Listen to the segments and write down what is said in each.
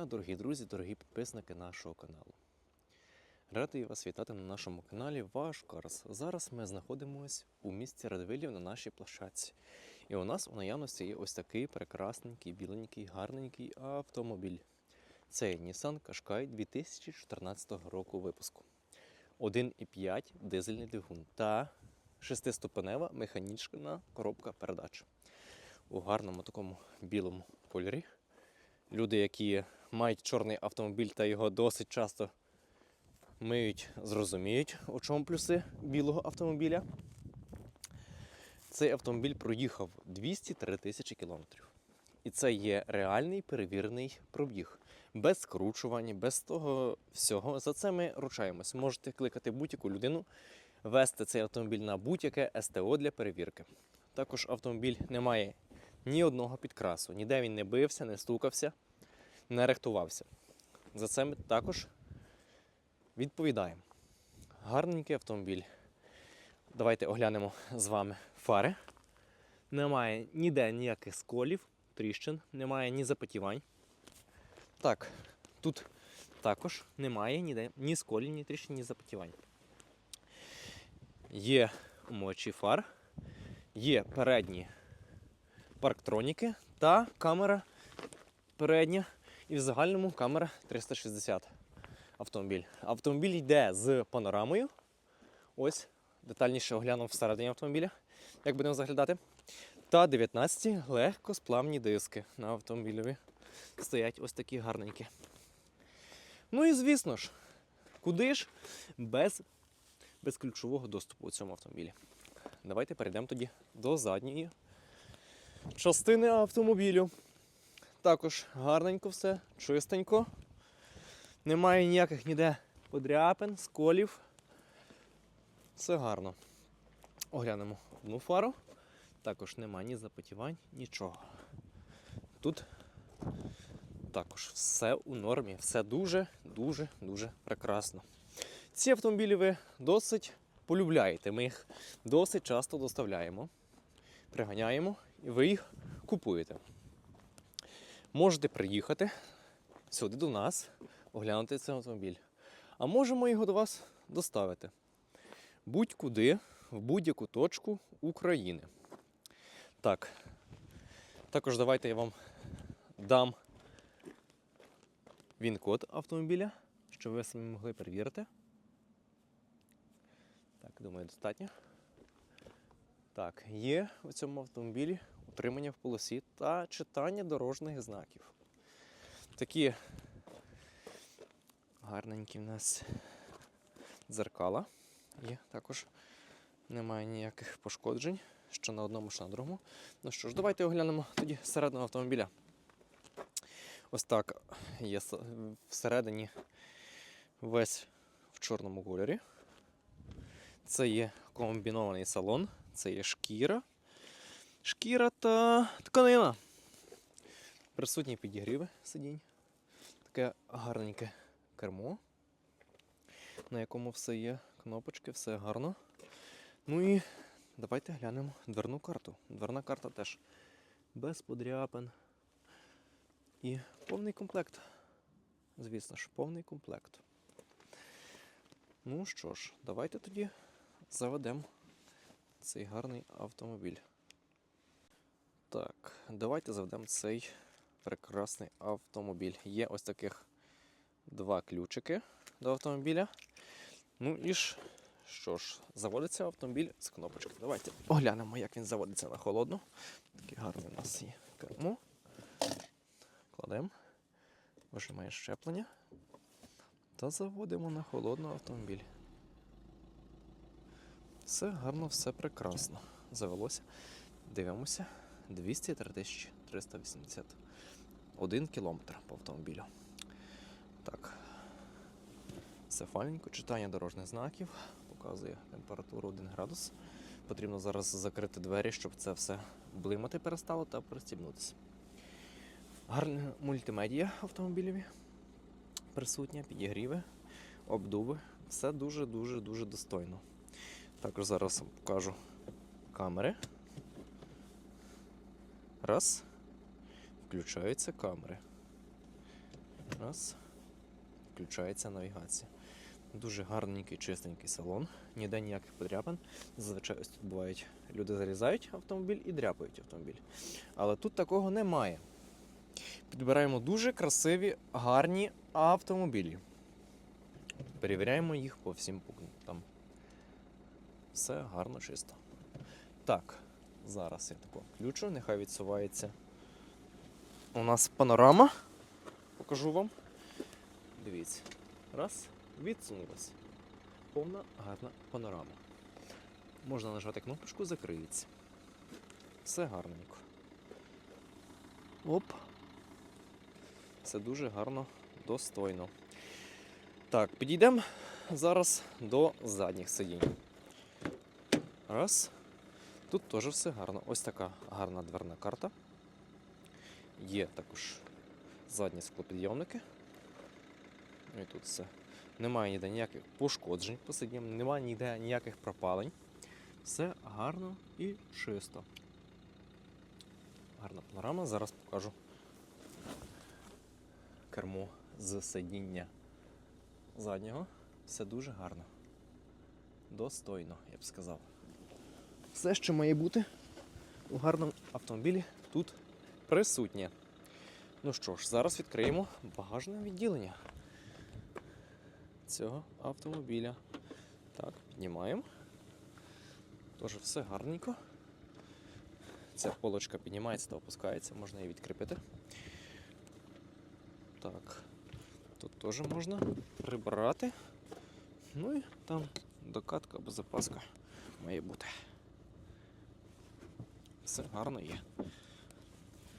дня, дорогі друзі, дорогі підписники нашого каналу. Радий вас вітати на нашому каналі Ваш Карс. Зараз ми знаходимося у місті Радивилів на нашій площадці. І у нас у наявності є ось такий прекрасненький, біленький, гарненький автомобіль. Це Nissan Qashqai 2014 року випуску. 1,5 дизельний двигун та шестиступенева механічна коробка передач у гарному такому білому кольорі. Люди, які мають чорний автомобіль та його досить часто миють, зрозуміють, у чому плюси білого автомобіля. Цей автомобіль проїхав 203 тисячі кілометрів. І це є реальний перевірений пробіг. Без скручування, без того всього. За це ми ручаємось. Можете кликати будь-яку людину, вести цей автомобіль на будь-яке СТО для перевірки. Також автомобіль не має ні одного підкрасу, ніде він не бився, не стукався, не рихтувався. За це ми також відповідаємо. Гарненький автомобіль. Давайте оглянемо з вами фари. Немає ніде ніяких сколів, тріщин, немає ні запотівань. Так, тут також немає ніде ні сколів, ні тріщин, ні запотівань. Є умочі фар, є передні парктроніки та камера передня. І в загальному камера 360 автомобіль. Автомобіль йде з панорамою. Ось, детальніше оглянув всередині автомобіля, як будемо заглядати. Та 19 легкосплавні диски на автомобілеві. Стоять ось такі гарненькі. Ну і звісно ж, куди ж без, без ключового доступу у цьому автомобілі. Давайте перейдемо тоді до задньої частини автомобілю. Також гарненько все, чистенько. Немає ніяких ніде подряпин, сколів. Все гарно. Оглянемо одну фару. Також немає ні запотівань, нічого. Тут також все у нормі, все дуже, дуже, дуже прекрасно. Ці автомобілі ви досить полюбляєте. Ми їх досить часто доставляємо, приганяємо ви їх купуєте. Можете приїхати сюди до нас, оглянути цей автомобіль. А можемо його до вас доставити будь-куди, в будь-яку точку України. Так. Також давайте я вам дам він-код автомобіля, щоб ви самі могли перевірити. Так, думаю, достатньо. Так, є у цьому автомобілі утримання в полосі та читання дорожніх знаків. Такі гарненькі в нас дзеркала є. Також немає ніяких пошкоджень, що на одному, що на другому. Ну що ж, давайте оглянемо тоді середину автомобіля. Ось так є всередині весь в чорному кольорі. Це є комбінований салон, це є шкіра. Шкіра та тканина. Присутні підігріви сидінь. Таке гарненьке кермо, на якому все є кнопочки, все гарно. Ну і давайте глянемо дверну карту. Дверна карта теж без подряпин. І повний комплект. Звісно ж, повний комплект. Ну що ж, давайте тоді заведемо цей гарний автомобіль. Так, давайте заведемо цей прекрасний автомобіль. Є ось таких два ключики до автомобіля. Ну і ж, що ж, заводиться автомобіль з кнопочки. Давайте оглянемо, як він заводиться на холодну. Такий гарний у нас є кермо. Кладемо, вижимає щеплення та заводимо на холодну автомобіль. Все гарно, все прекрасно. Завелося. Дивимося. 203 381 кілометр по автомобілю. Так. Все файненько. Читання дорожніх знаків. Показує температуру 1 градус. Потрібно зараз закрити двері, щоб це все блимати перестало та пристібнутися. Гарна мультимедія автомобілеві. Присутня, підігріви, обдуви. Все дуже-дуже дуже достойно. Також зараз вам покажу камери. Раз. Включаються камери. Раз. Включається навігація. Дуже гарненький, чистенький салон, ніде ніяких подряпин. Зазвичай ось тут бувають, люди залізають в автомобіль і дряпають автомобіль. Але тут такого немає. Підбираємо дуже красиві, гарні автомобілі. Перевіряємо їх по всім пунктам. Все гарно, чисто. Так, зараз я тако включу, нехай відсувається. У нас панорама. Покажу вам. Дивіться. Раз, відсунулась. Повна гарна панорама. Можна нажати кнопочку, закриється. Все гарненько. Оп. Все дуже гарно, достойно. Так, підійдемо зараз до задніх сидінь. Раз. Тут теж все гарно. Ось така гарна дверна карта. Є також задні склопідйомники. І тут все. Немає ніде ніяких пошкоджень по сидінням, немає ніде ніяких пропалень. Все гарно і чисто. Гарна панорама. Зараз покажу кермо з сидіння заднього. Все дуже гарно. Достойно, я б сказав. Все, що має бути у гарному автомобілі, тут присутнє. Ну що ж, зараз відкриємо багажне відділення цього автомобіля. Так, піднімаємо. Тож все гарненько. Ця полочка піднімається та опускається, можна її відкріпити. Так, тут теж можна прибрати. Ну і там докатка або запаска має бути. Все гарно є.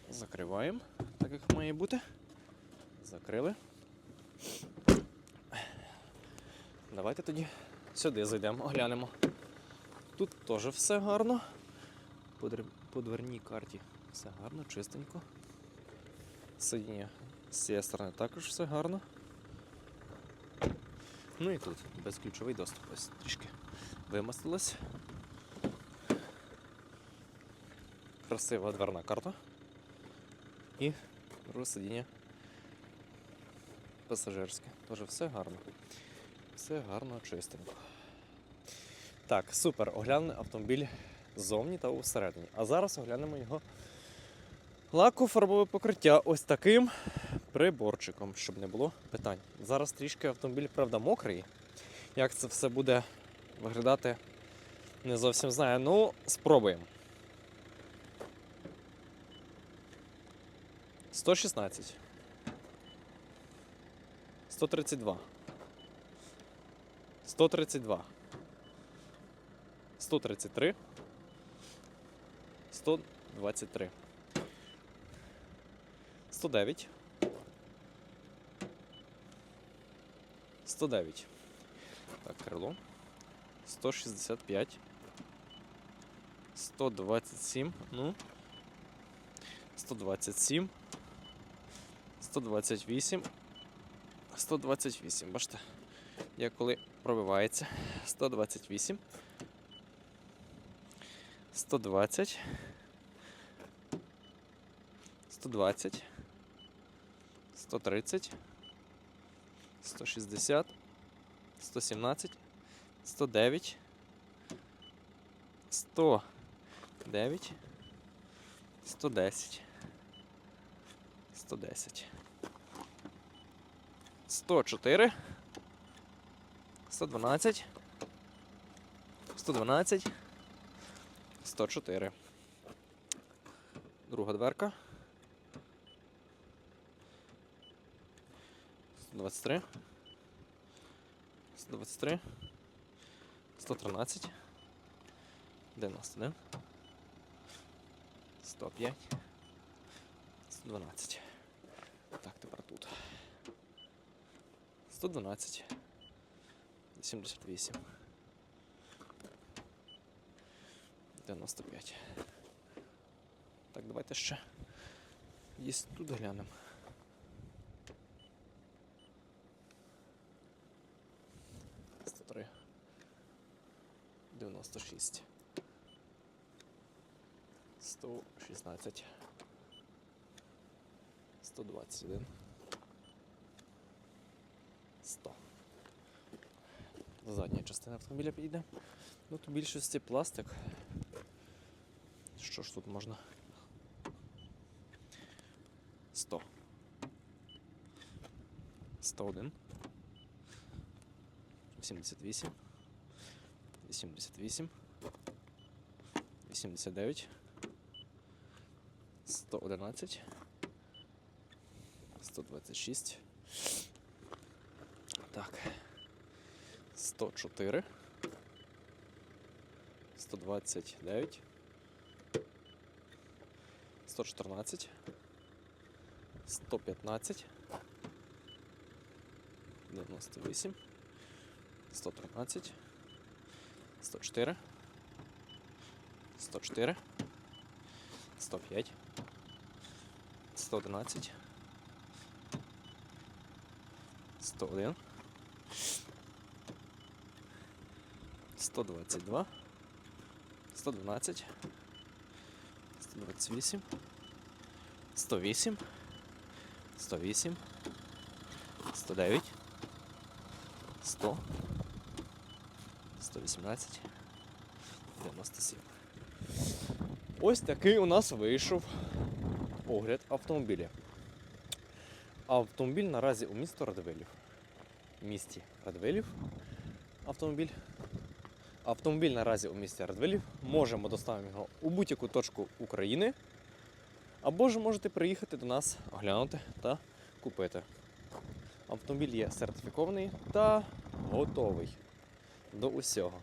Закриваємо, так як має бути. Закрили. Давайте тоді сюди зайдемо, оглянемо. Тут теж все гарно. По, дверній карті все гарно, чистенько. Сидіння з цієї сторони також все гарно. Ну і тут безключовий доступ. Ось трішки вимастилось. Красива дверна карта. І друге сидіння пасажирське. Теж все гарно. Все гарно, чистенько. Так, супер. Оглянули автомобіль ззовні та усередині. А зараз оглянемо його лакофарбове покриття ось таким приборчиком, щоб не було питань. Зараз трішки автомобіль, правда, мокрий. Як це все буде виглядати, не зовсім знаю. Ну, спробуємо. 116. 132. 132. 133. 123. 109. 109. Так, крило. 165. 127. Ну. 127. 128. 128. Бачите? Як коли пробивається. 128. 120. 120. 130. 160. 117. 109. 109. 110. 110. 104. 112. 112. 104. Друга дверка. 123. 123. 113. 91. 105. 112. Так, тепер тут. 112. 78. 95. Так, давайте ще десь тут глянемо. Сто Три. 96. 116. 121. задня частина автомобіля підійде. Ну, тут в більшості пластик. Що ж тут можна? 100. 101. 78. 88. 89. 111. 126. Так. 104. 129. 114. 115. 98. 113. 104. 104. 105. 111. 101. 122. 112. 128. 108. 108. 109. 100. 118. 97. Ось такий у нас вийшов огляд автомобіля. Автомобіль наразі у місто Радивилів. В місті Радивилів автомобіль. Автомобіль наразі у місті Радвилів. Можемо доставити його у будь-яку точку України. Або ж можете приїхати до нас, оглянути та купити. Автомобіль є сертифікований та готовий до усього.